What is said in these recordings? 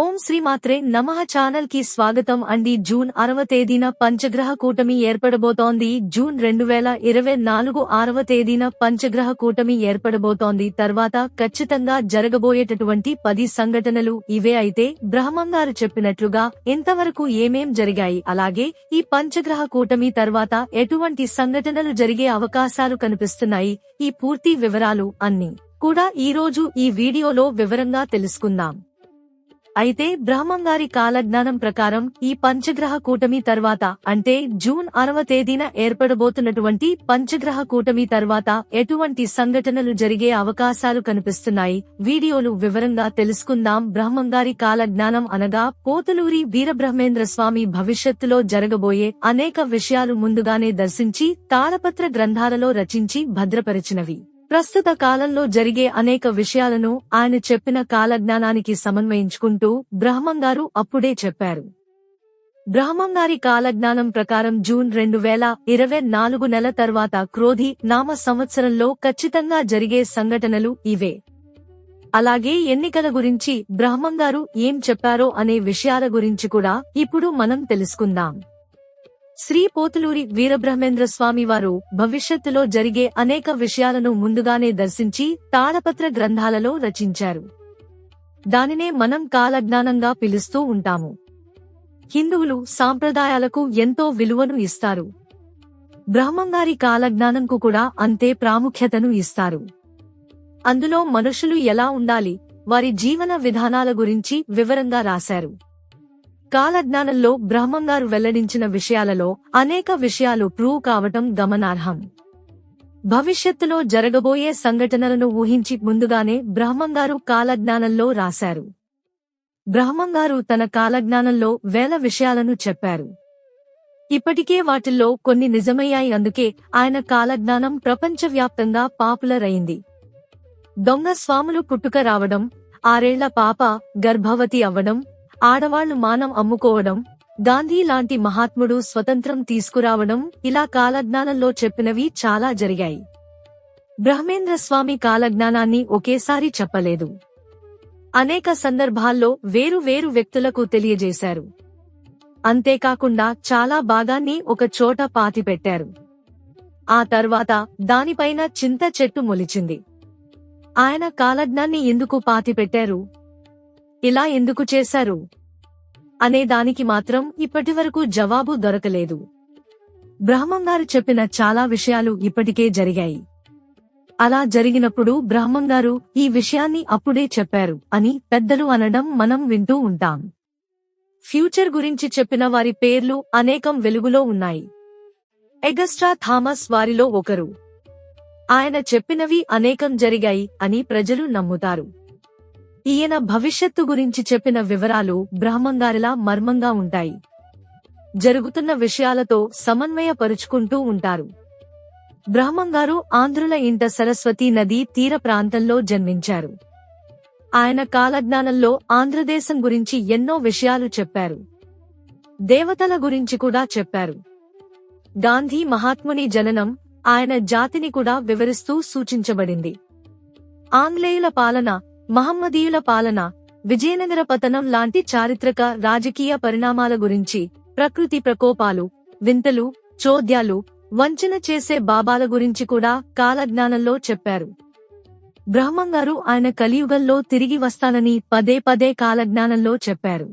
ఓం శ్రీమాత్రే నమః ఛానల్కి స్వాగతం అండి. జూన్ అరవ తేదీన పంచగ్రహ కూటమి ఏర్పడబోతోంది. జూన్ రెండు వేల ఇరవై నాలుగు ఆరవ తేదీన పంచగ్రహ కూటమి ఏర్పడబోతోంది. తర్వాత ఖచ్చితంగా జరగబోయేటటువంటి పది సంఘటనలు ఇవే అయితే బ్రహ్మంగారు చెప్పినట్లుగా ఇంతవరకు ఏమేం జరిగాయి? అలాగే ఈ పంచగ్రహ కూటమి తర్వాత ఎటువంటి సంఘటనలు జరిగే అవకాశాలు కనిపిస్తున్నాయి? ఈ పూర్తి వివరాలు అన్ని కూడా ఈ రోజు ఈ వీడియోలో వివరంగా తెలుసుకుందాం. అయితే బ్రహ్మంగారి కాలజ్ఞానం ప్రకారం ఈ పంచగ్రహ కూటమి తర్వాత అంటే జూన్ అరవ తేదీన ఏర్పడబోతున్నటువంటి పంచగ్రహ కూటమి తర్వాత ఎటువంటి సంఘటనలు జరిగే అవకాశాలు కనిపిస్తున్నాయి? వీడియోలు వివరంగా తెలుసుకుందాం. బ్రహ్మంగారి కాలజ్ఞానం అనగా పోతులూరి వీరబ్రహ్మేంద్ర స్వామి భవిష్యత్తులో జరగబోయే అనేక విషయాలు ముందుగానే దర్శించి తాళపత్ర గ్రంథాలలో రచించి భద్రపరిచినవి. ప్రస్తుత కాలంలో జరిగే అనేక విషయాలను ఆయన చెప్పిన కాలజ్ఞానానికి సమన్వయించుకుంటూ బ్రహ్మంగారు అప్పుడే చెప్పారు. బ్రహ్మంగారి కాలజ్ఞానం ప్రకారం జూన్ రెండు వేల ఇరవై నాలుగు నెల తర్వాత క్రోధి నామ సంవత్సరంలో ఖచ్చితంగా జరిగే సంఘటనలు ఇవే. అలాగే ఎన్నికల గురించి బ్రహ్మంగారు ఏం చెప్పారో అనే విషయాల గురించి కూడా ఇప్పుడు మనం తెలుసుకుందాం. శ్రీ పోతులూరి వీరబ్రహ్మేంద్ర స్వామి వారు భవిష్యత్తులో జరిగే అనేక విషయాలను ముందుగానే దర్శించి తాళపత్ర గ్రంథాలలో రచించారు. దానినే మనం కాలజ్ఞానంగా పిలుస్తూ ఉంటాము. హిందువులు సాంప్రదాయాలకు ఎంతో విలువను ఇస్తారు. బ్రహ్మంగారి కాలజ్ఞానంకు కూడా అంతే ప్రాముఖ్యతను ఇస్తారు. అందులో మనుషులు ఎలా ఉండాలి వారి జీవన విధానాల గురించి వివరంగా రాశారు. కాలజ్ఞానంలో బ్రహ్మంగారు వెల్లడించిన విషయాలలో అనేక విషయాలు ప్రూవ్ కావటం గమనార్హం. భవిష్యత్తులో జరగబోయే సంఘటనలను ఊహించి ముందుగానే బ్రహ్మంగారు కాలజ్ఞానంలో రాశారు. బ్రహ్మంగారు తన కాలజ్ఞానంలో వేల విషయాలను చెప్పారు. ఇప్పటికే వాటిల్లో కొన్ని నిజమయ్యాయి అందుకే ఆయన కాలజ్ఞానం ప్రపంచవ్యాప్తంగా పాపులర్ అయింది దొంగ స్వాములు పుట్టుక రావడం ఆరేళ్ళ పాప గర్భవతి అవ్వడం ఆడవాళ్ళు మానం అమ్ముకోవడం గాంధీ లాంటి మహాత్ముడు స్వతంత్రం తీసుకురావడం ఇలా కాలజ్ఞానంలో చెప్పినవి చాలా జరిగాయి. బ్రహ్మేంద్ర స్వామి కాలజ్ఞానాన్ని ఒకేసారి చెప్పలేదు. అనేక సందర్భాల్లో వేరు వేరు వ్యక్తులకు తెలియజేశారు. అంతేకాకుండా చాలా భాగాన్ని ఒక చోట పాతిపెట్టారు ఆ తర్వాత దానిపైన చింత చెట్టు మొలిచింది. ఆయన కాలజ్ఞాన్ని ఎందుకు పాతిపెట్టారు ఇలా ఎందుకు చేశారు? అనే దానికి మాత్రం ఇప్పటివరకు జవాబు దొరకలేదు. బ్రహ్మంగారు చెప్పిన చాలా విషయాలు ఇప్పటికే జరిగాయి. అలా జరిగినప్పుడు బ్రహ్మంగారు ఈ విషయాన్ని అప్పుడే చెప్పారు అని పెద్దలు అనడం మనం వింటూ ఉంటాం. ఫ్యూచర్ గురించి చెప్పిన వారి పేర్లు అనేకం వెలుగులో ఉన్నాయి. ఎగస్ట్రా థామస్ వారిలో ఒకరు. ఆయన చెప్పినవి అనేకం జరిగాయి అని ప్రజలు నమ్ముతారు. ఈయన భవిష్యత్తు గురించి చెప్పిన వివరాలు బ్రహ్మంగారిలా మర్మంగా ఉంటాయి. జరుగుతున్న విషయాలతో సమన్వయపరుచుకుంటూ ఉంటారు. బ్రహ్మంగారు ఆంధ్రుల ఇంట సరస్వతి నది తీర ప్రాంతంలో జన్మించారు. ఆయన కాలజ్ఞానంలో ఆంధ్రదేశం గురించి ఎన్నో విషయాలు చెప్పారు. దేవతల గురించి కూడా చెప్పారు. గాంధీ మహాత్ముని జననం ఆయన జాతిని కూడా వివరిస్తూ సూచించబడింది. ఆంగ్లేయుల పాలన మహమ్మదీయుల పాలన విజయనగర పతనం లాంటి చారిత్రక రాజకీయ పరిణామాల గురించి ప్రకృతి ప్రకోపాలు వింతలు చోద్యాలు వంచన చేసే బాబాల గురించి కూడా కాలజ్ఞానంలో చెప్పారు. బ్రహ్మంగారు ఆయన కలియుగంలో తిరిగి వస్తానని పదే పదే కాలజ్ఞానంలో చెప్పారు.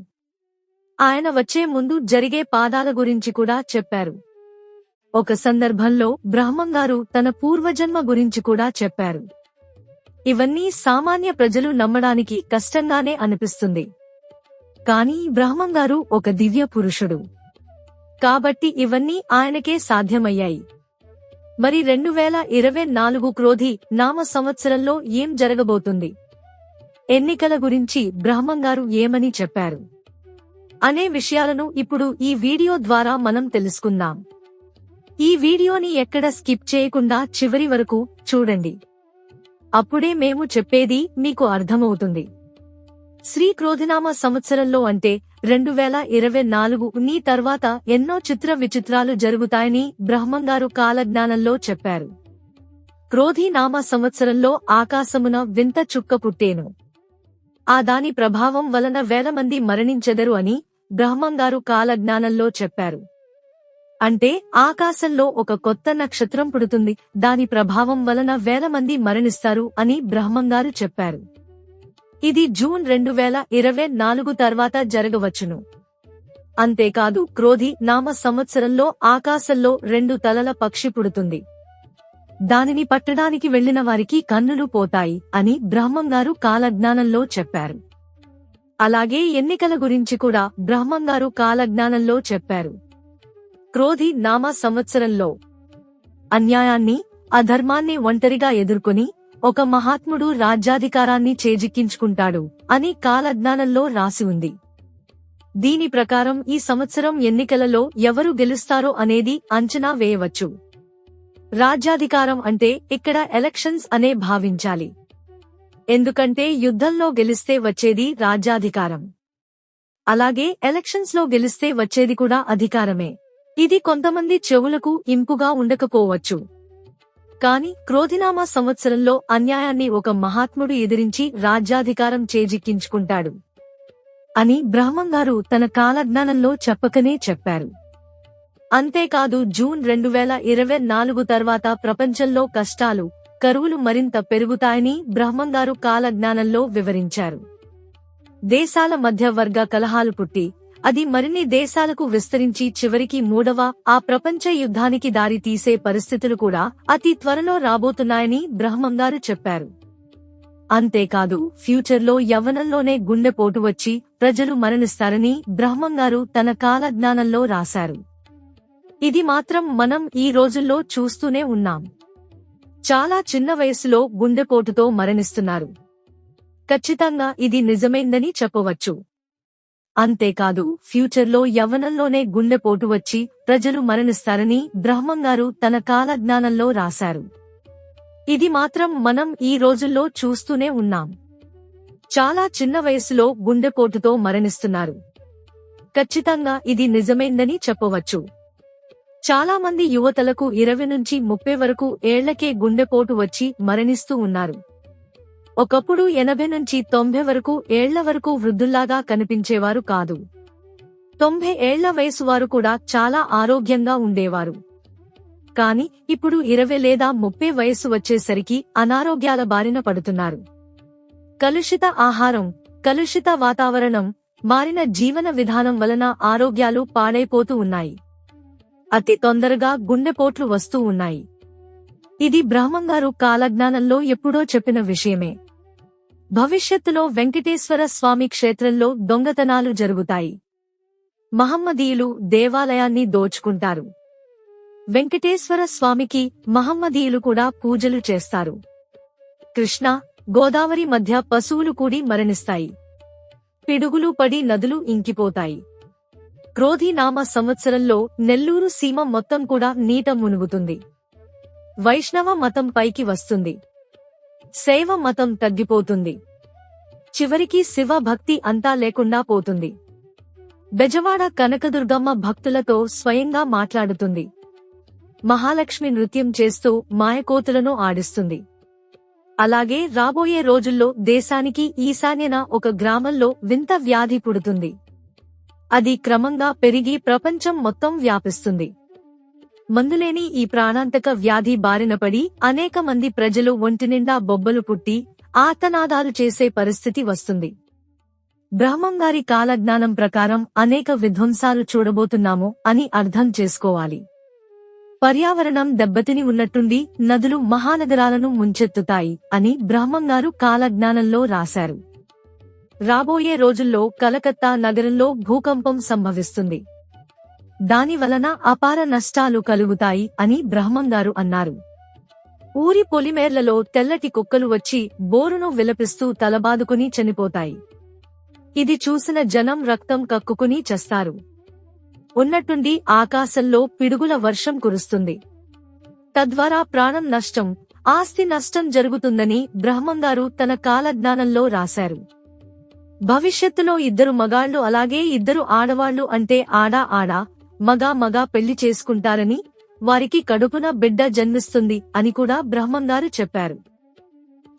ఆయన వచ్చే ముందు జరిగే పాదాల గురించి కూడా చెప్పారు. ఒక సందర్భంలో బ్రహ్మంగారు తన పూర్వజన్మ గురించి కూడా చెప్పారు. ఇవన్నీ సామాన్య ప్రజలు నమ్మడానికి కష్టంగానే అనిపిస్తుంది. కానీ బ్రహ్మంగారు ఒక దివ్య పురుషుడు. కాబట్టి ఇవన్నీ ఆయనకే సాధ్యమయ్యాయి. మరి రెండు వేల ఇరవై నాలుగు క్రోధి నామ సంవత్సరంలో ఏం జరగబోతుంది? ఎన్నికల గురించి బ్రహ్మంగారు ఏమని చెప్పారు? అనే విషయాలను ఇప్పుడు ఈ వీడియో ద్వారా మనం తెలుసుకుందాం. ఈ వీడియోని ఎక్కడ స్కిప్ చేయకుండా చివరి వరకు చూడండి. అప్పుడే మేము చెప్పేది మీకు అర్థమవుతుంది. శ్రీ క్రోధినామ సంవత్సరంలో అంటే రెండు వేల ఇరవై నాలుగు నీ తర్వాత ఎన్నో చిత్ర విచిత్రాలు జరుగుతాయని బ్రహ్మంగారు కాలజ్ఞానంలో చెప్పారు. క్రోధినామ సంవత్సరంలో ఆకాశమున వింత చుక్క పుట్టేను. ఆ దాని ప్రభావం వలన వేల మంది మరణించెదరు అని బ్రహ్మంగారు కాలజ్ఞానంలో చెప్పారు. అంటే ఆకాశంలో ఒక కొత్త నక్షత్రం పుడుతుంది. దాని ప్రభావం వలన వేల మంది మరణిస్తారు అని బ్రహ్మంగారు చెప్పారు. ఇది జూన్ రెండు వేల ఇరవై నాలుగు తర్వాత జరగవచ్చును. అంతేకాదు క్రోధి నామ సంవత్సరంలో ఆకాశంలో రెండు తలల పక్షి పుడుతుంది. దానిని పట్టడానికి వెళ్ళిన వారికి కన్నులు పోతాయి అని బ్రహ్మంగారు కాలజ్ఞానంలో చెప్పారు. అలాగే ఎన్నికల గురించి కూడా బ్రహ్మంగారు కాలజ్ఞానంలో చెప్పారు. క్రోధి నామ సంవత్సరంలో అన్యాయాన్ని అధర్మాన్ని ఒంటరిగా ఎదుర్కొని ఒక మహాత్ముడు రాజ్యాధికారాన్ని చేజిక్కించుకుంటాడు అని కాలజ్ఞానంలో రాసి ఉంది. దీని ప్రకారం ఈ సంవత్సరం ఎన్నికలలో ఎవరు గెలుస్తారో అనేది అంచనా వేయవచ్చు. రాజ్యాధికారం అంటే ఇక్కడ ఎలక్షన్స్ అనే భావించాలి. ఎందుకంటే యుద్ధంలో గెలిస్తే వచ్చేది రాజ్యాధికారం. అలాగే ఎలక్షన్స్లో గెలిస్తే వచ్చేది కూడా అధికారమే. ఇది కొంతమంది చెవులకు ఇంపుగా ఉండకపోవచ్చు. కాని క్రోధినామా సంవత్సరంలో అన్యాయాన్ని ఒక మహాత్ముడు ఎదిరించి రాజ్యాధికారం చేజిక్కించుకుంటాడు. అని బ్రహ్మంగారు తన కాలజ్ఞానంలో చెప్పకనే చెప్పారు. అంతేకాదు జూన్ రెండు వేల ఇరవై నాలుగు తర్వాత ప్రపంచంలో కష్టాలు కరువులు మరింత పెరుగుతాయని బ్రహ్మంగారు కాలజ్ఞానంలో వివరించారు. దేశాల మధ్య వర్గ కలహాలు పుట్టి అది మరిన్ని దేశాలకు విస్తరించి చివరికి మూడవ ఆ ప్రపంచ యుద్ధానికి దారి తీసే పరిస్థితులు కూడా అతి త్వరలో రాబోతున్నాయని బ్రహ్మంగారు చెప్పారు. అంతేకాదు ఫ్యూచర్లో యవ్వనంలోనే గుండెపోటు వచ్చి ప్రజలు మరణిస్తారని బ్రహ్మంగారు తన కాలజ్ఞానంలో రాశారు. ఇది మాత్రం మనం ఈ రోజుల్లో చూస్తూనే ఉన్నాం. చాలా చిన్న వయసులో గుండెపోటుతో మరణిస్తున్నారు. ఖచ్చితంగా ఇది నిజమైందని చెప్పవచ్చు. అంతేకాదు ఫ్యూచర్లో యవ్వనంలోనే గుండెపోటు వచ్చి ప్రజలు మరణిస్తారని బ్రహ్మంగారు తన కాలజ్ఞానంలో రాశారు. ఇది మాత్రం మనం ఈ రోజుల్లో చూస్తూనే ఉన్నాం. చాలా చిన్న వయసులో గుండెపోటుతో మరణిస్తున్నారు. ఖచ్చితంగా ఇది నిజమైందని చెప్పవచ్చు. చాలా మంది యువతలకు ఇరవై నుంచి ముప్పై వరకు ఏళ్ళకే గుండెపోటు వచ్చి మరణిస్తూ ఉన్నారు. ఒకప్పుడు ఎనభై నుంచి తొంభై వరకు ఏళ్ళ వరకు వృద్ధుల్లాగా కనిపించేవారు కాదు. తొంభై ఏళ్ళ వయసు వారు కూడా చాలా ఆరోగ్యంగా ఉండేవారు. కాని ఇప్పుడు ఇరవై లేదా ముప్పై వయస్సు వచ్చేసరికి అనారోగ్యాల బారిన పడుతున్నారు. కలుషిత ఆహారం కలుషిత వాతావరణం మారిన జీవన విధానం వలన ఆరోగ్యాలు పాడైపోతూ ఉన్నాయి. అతి తొందరగా గుండెపోట్లు వస్తూ ఉన్నాయి. ఇది బ్రహ్మంగారు కాలజ్ఞానంలో ఎప్పుడో చెప్పిన విషయమే. భవిష్యత్తులో వెంకటేశ్వర స్వామి క్షేత్రంలో దొంగతనాలు జరుగుతాయి. మహమ్మదీయులు దేవాలయాన్ని దోచుకుంటారు. వెంకటేశ్వర స్వామికి మహమ్మదీయులు కూడా పూజలు చేస్తారు. కృష్ణ గోదావరి మధ్య పశువులు కూడి మరణిస్తాయి. పిడుగులు పడి నదులు ఇంకిపోతాయి. క్రోధినామ సంవత్సరంలో నెల్లూరు సీమ మొత్తం కూడా నీట మునుగుతుంది. వైష్ణవ మతం పైకి వస్తుంది. శైవ మతం తగ్గిపోతుంది. చివరికి శివ భక్తి అంతా లేకుండా పోతుంది. బెజవాడ కనకదుర్గమ్మ భక్తులతో స్వయంగా మాట్లాడుతుంది. మహాలక్ష్మి నృత్యం చేస్తూ మాయకోతులను ఆడిస్తుంది. అలాగే రాబోయే రోజుల్లో దేశానికి ఈశాన్యన ఒక గ్రామంలో వింత వ్యాధి పుడుతుంది. అది క్రమంగా పెరిగి ప్రపంచం మొత్తం వ్యాపిస్తుంది. మందులేని ఈ ప్రాణాంతక వ్యాధి బారిన పడి అనేక మంది ప్రజలు ఒంటినిండా బొబ్బలు పుట్టి ఆర్తనాదాలు చేసే పరిస్థితి వస్తుంది. బ్రహ్మంగారి కాలజ్ఞానం ప్రకారం అనేక విధ్వంసాలు చూడబోతున్నాము అని అర్థం చేసుకోవాలి. పర్యావరణం దెబ్బతిని ఉన్నట్టుండి నదులు మహానగరాలను ముంచెత్తుతాయి అని బ్రహ్మంగారు కాలజ్ఞానంలో రాశారు. రాబోయే రోజుల్లో కలకత్తా నగరంలో భూకంపం సంభవిస్తుంది. దాని వలన అపార నష్టాలు కలుగుతాయి అని బ్రహ్మంగారు అన్నారు. ఊరి పొలిమేర్లలో తెల్లటి కుక్కలు వచ్చి బోరును విలపిస్తూ తలబాదుకుని చనిపోతాయి. ఇది చూసిన జనం రక్తం కక్కుకుని చస్తారు. ఉన్నట్టుండి ఆకాశంలో పిడుగుల వర్షం కురుస్తుంది. తద్వారా ప్రాణం నష్టం ఆస్తి నష్టం జరుగుతుందని బ్రహ్మంగారు తన కాలజ్ఞానంలో రాశారు. భవిష్యత్తులో ఇద్దరు మగాళ్ళు అలాగే ఇద్దరు ఆడవాళ్ళు అంటే ఆడా ఆడా మగా మగా పెళ్ళి చేసుకుంటారని వారికి కడుపున బిడ్డ జన్మిస్తుంది అని కూడా బ్రహ్మంగారు చెప్పారు.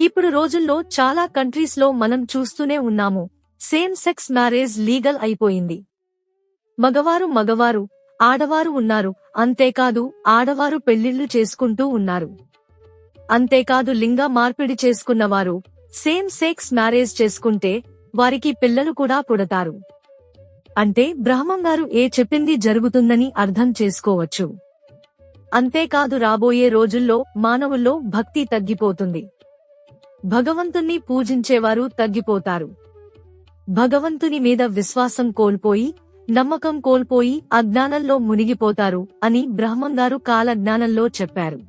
ఇప్పుడు రోజుల్లో చాలా కంట్రీస్లో మనం చూస్తూనే ఉన్నాము సేమ్ సెక్స్ మ్యారేజ్ లీగల్ అయిపోయింది. మగవారు మగవారు ఆడవారు ఉన్నారు అంతేకాదు ఆడవారు పెళ్ళిళ్ళు చేసుకుంటూ ఉన్నారు. అంతేకాదు లింగ మార్పిడి చేసుకున్నవారు సేమ్ సెక్స్ మ్యారేజ్ చేసుకుంటే వారికి పిల్లలు కూడా పుడతారు. అంటే బ్రహ్మంగారు ఏ చెప్పింది జరుగుతుందని అర్థం చేసుకోవచ్చు. అంతేకాదు రాబోయే రోజుల్లో మానవుల్లో భక్తి తగ్గిపోతుంది. భగవంతుణ్ణి పూజించేవారు తగ్గిపోతారు. భగవంతుని మీద విశ్వాసం కోల్పోయి నమ్మకం కోల్పోయి అజ్ఞానంలో మునిగిపోతారు అని బ్రహ్మంగారు కాలజ్ఞానంలో చెప్పారు.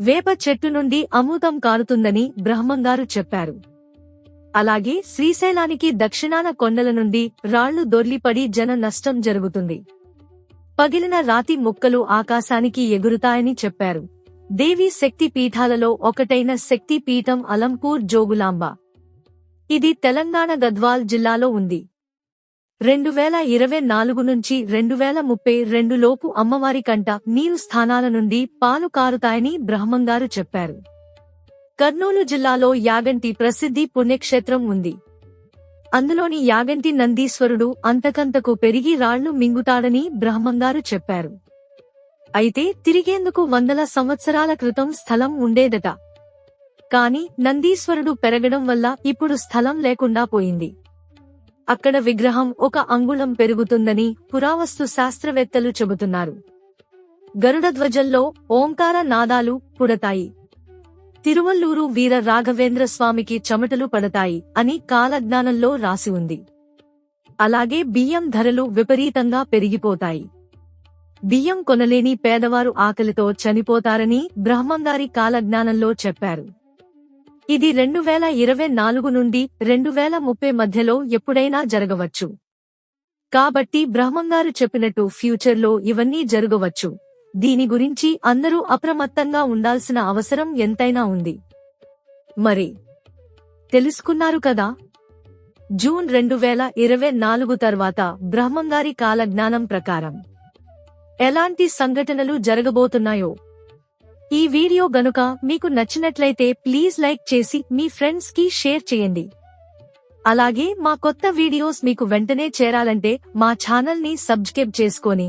వేప చెట్టు నుండి అమృతం కారుతుందని బ్రహ్మంగారు చెప్పారు. అలాగే శ్రీశైలానికి దక్షిణాన కొండల నుండి రాళ్ళు దొర్లిపడి జన నష్టం జరుగుతుంది. పగిలిన రాతి ముక్కలు ఆకాశానికి ఎగురుతాయని చెప్పారు. దేవి శక్తి పీఠాలలో ఒకటైన శక్తి పీఠం అలంపూర్ జోగులాంబ. ఇది తెలంగాణ గద్వాల్ జిల్లాలో ఉంది. రెండు వేల ఇరవై నాలుగు నుంచి రెండు వేల ముప్పై రెండు లోపు అమ్మవారి కంట నీరు స్థానాల నుండి పాలు కారుతాయని బ్రహ్మంగారు చెప్పారు. కర్నూలు జిల్లాలో యాగంటి ప్రసిద్ధి పుణ్యక్షేత్రం ఉంది. అందులోని యాగంటి నందీశ్వరుడు అంతకంతకు పెరిగి రాళ్ళు మింగుతాడని బ్రహ్మంగారు చెప్పారు. అయితే తిరిగేందుకు వందల సంవత్సరాల క్రితం స్థలం ఉండేదట. కాని నందీశ్వరుడు పెరగడం వల్ల ఇప్పుడు స్థలం లేకుండా పోయింది. అక్కడ విగ్రహం ఒక అంగుళం పెరుగుతుందని పురావస్తు శాస్త్రవేత్తలు చెబుతున్నారు. గరుడధ్వజంలో ఓంకార నాదాలు పుడతాయి. తిరువల్లూరు వీర రాఘవేంద్ర స్వామికి చెమటలు పడతాయి అని కాలజ్ఞానంలో రాసి ఉంది. అలాగే బియ్యం ధరలు విపరీతంగా పెరిగిపోతాయి. బియ్యం కొనలేని పేదవారు ఆకలితో చనిపోతారని బ్రహ్మంగారి కాలజ్ఞానంలో చెప్పారు. ఇది రెండు వేల ఇరవై నాలుగు నుండి రెండు వేల ముప్పై మధ్యలో ఎప్పుడైనా జరగవచ్చు. కాబట్టి బ్రహ్మంగారు చెప్పినట్టు ఫ్యూచర్లో ఇవన్నీ జరగవచ్చు. దీని గురించి అందరూ అప్రమత్తంగా ఉండాల్సిన అవసరం ఎంతైనా ఉంది. మరి తెలుసుకున్నారు కదా? జూన్ రెండు వేల ఇరవై నాలుగు తర్వాత బ్రహ్మంగారి కాలజ్ఞానం ప్రకారం ఎలాంటి సంఘటనలు జరగబోతున్నాయో ఈ వీడియో గనుక మీకు నచ్చినట్లయితే ప్లీజ్ లైక్ చేసి మీ ఫ్రెండ్స్కి షేర్ చేయండి. అలాగే మా కొత్త వీడియోస్ మీకు వెంటనే చేరాలంటే మా ఛానల్ని సబ్స్క్రైబ్ చేసుకొని